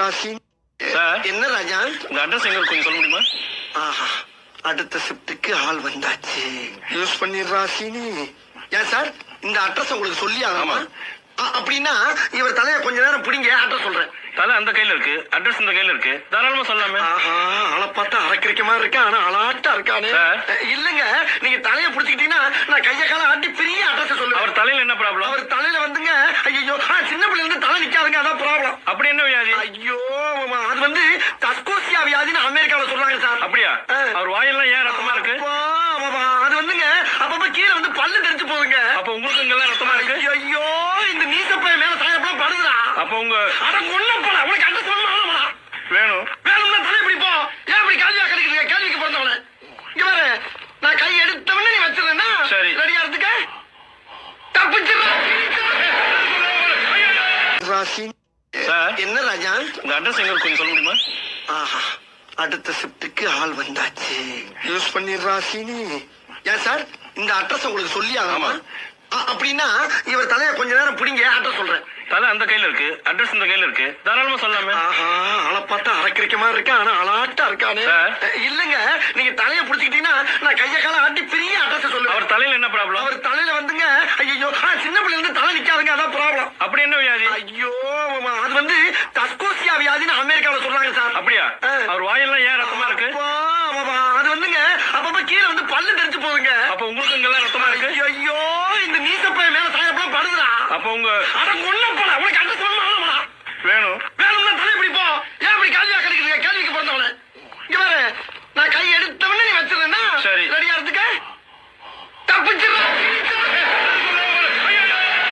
Sir. என்ன ராஜா? உங்க address எங்க கொஞ்சம் சொல்ல முடியுமா? ஆஹா அடுத்த ஷிப்டுக்கு ஆள் வந்தாச்சு. யூஸ் பண்ணிடுறா சீனி ஏன் சார்? இந்த அட்ரஸ் உங்களுக்கு சொல்லி ஆகாமா அப்படின்னா இவர் தலைய கொஞ்ச நேரம் பிடிங்க அட்ரஸ் சொல்றேன். தலை அந்த கையில இருக்கு அட்ரஸ் இந்த கையில இருக்கு. தாராளமா சொல்லலாமே ஆஹா ஆளை பார்த்தா அரைக்கிறிக்க மாதிரி இருக்கா? ஆனா அலாட்டா இருக்கானே. இல்லங்க நீங்க தலைய பிடிச்சிக்கிட்டீங்கன்னா நான் கைய கால ஆட்டி பெரிய அட்ரஸ் சொல்லுவேன். அவர் தலையில என்ன ப்ராப்ளம் அவர் வந்துங்க ஐயோ சின்ன பிள்ளைல இருந்து தலை நிக்காதுங்க அதான் ப்ராப்ளம் அப்படி என்ன வியாதி? ஐயோ அது வந்து தஸ்கோசியா வியாதின்னு அமெரிக்கால சொல்றாங்க சார். அப்படியா. அவர் வாயெல்லாம் ஏன் ரத்தமா இருக்கு. அது வந்துங்க அப்பப்ப கீழே வந்து பல்லு தெரிஞ்சு போகுங்க அப்ப உங்களுக்கு இங்கெல்லாம் ரத்தமா இருக்கு? ஐயோ இந்த நீசப்பைய மேல சாயப்பெல்லாம் படுதுடா. அப்ப உங்க அட கொல்லப்பட உனக்கு அந்த சொல்லணுமா வேணும். தப்பிச்சிடறாசி சார். என்ன ராஜா? உங்க அட்ரஸ் எங்க இருக்கு கொஞ்சம் சொல்ல முடியுமா? ஆஹா அடுத்த ஷிப்டுக்கு ஆள் வந்தாச்சு. யூஸ் பண்ணிடுறா சீனி ஏன் சார்? இந்த அட்ரஸ் உங்களுக்கு சொல்லி ஆகாமா அப்படின்னா இவர் தலைய கொஞ்ச நேரம் பிடிங்க அட்ரஸ் சொல்றேன். தலை அந்த கையில இருக்கு. அட்ரஸ் இந்த கையில இருக்கு. தாராளமா சொல்லலாமே. ஆஹா ஆளை பார்த்தா அரைக்கிறிக்க மாதிரி இருக்கா? ஆனா அலாட்டா இருக்கானே. இல்லங்க. நீங்க தலைய பிடிச்சிக்கிட்டீங்கன்னா நான் கைய கால ஆட்டி பெரிய அட்ரஸ் சொல்லுவேன். அவர் தலையில என்ன ப்ராப்ளம் அவர் வந்துங்க ஐயோ சின்ன பிள்ளைல இருந்து தலை நிக்காதுங்க அதான் ப்ராப்ளம் அப்படி என்ன வியாதி? ஐயோ அது வந்து தஸ்கோசியா வியாதின்னு அமெரிக்கால சொல்றாங்க சார். அப்படியா. அவர் வாயெல்லாம் ஏன் ரத்தமா இருக்கு. அது வந்துங்க அப்பப்ப கீழே வந்து பல்லு தெரிஞ்சு போகுங்க அப்ப உங்களுக்கு இங்கெல்லாம் ரத்தமா இருக்கு? ஐயோ இந்த நீசப்பைய மேல சாயப்பெல்லாம் படுதுடா. அப்ப உங்க அட கொல்லப்பட உனக்கு சொல்லணுமா? வேணும்.